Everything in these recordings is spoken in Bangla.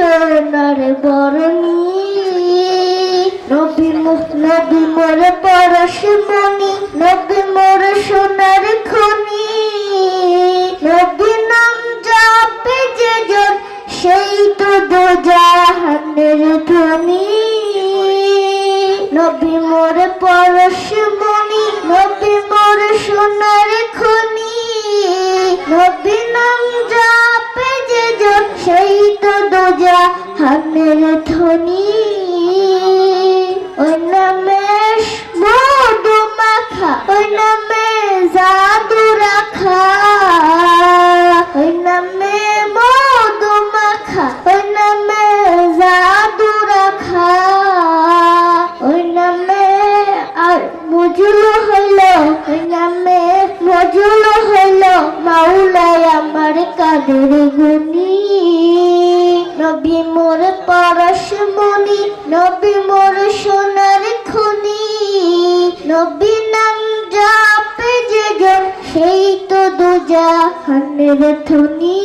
সোনার বরণী। নবী নবী মোর পরশ মনি নবী মোর সোনার খনি। নবী নাম জপে যে জন সেই তো দোজাহানের ধ্বনি। নবী মোর পরশ মনি নবী মোর সোনার খনি। নবী নাম জপে যে জন সেই ওই নামে মধু মাখা নামে জাদু রাখা নামে মধু মাখা নামে জাদু রাখা নামে আর মজুল হইল হইল মাওলাই আমার কাদের গুনি নবী মোর পরশ মনি নবী মোর সোনার খনি। নবী নাম জপে যে সেই তো দুজাহানের ধনী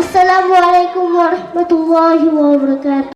আসসালামু আলাইকুম ওয়া রাহমাতুল্লাহি ওয়া বারাকাতুহু।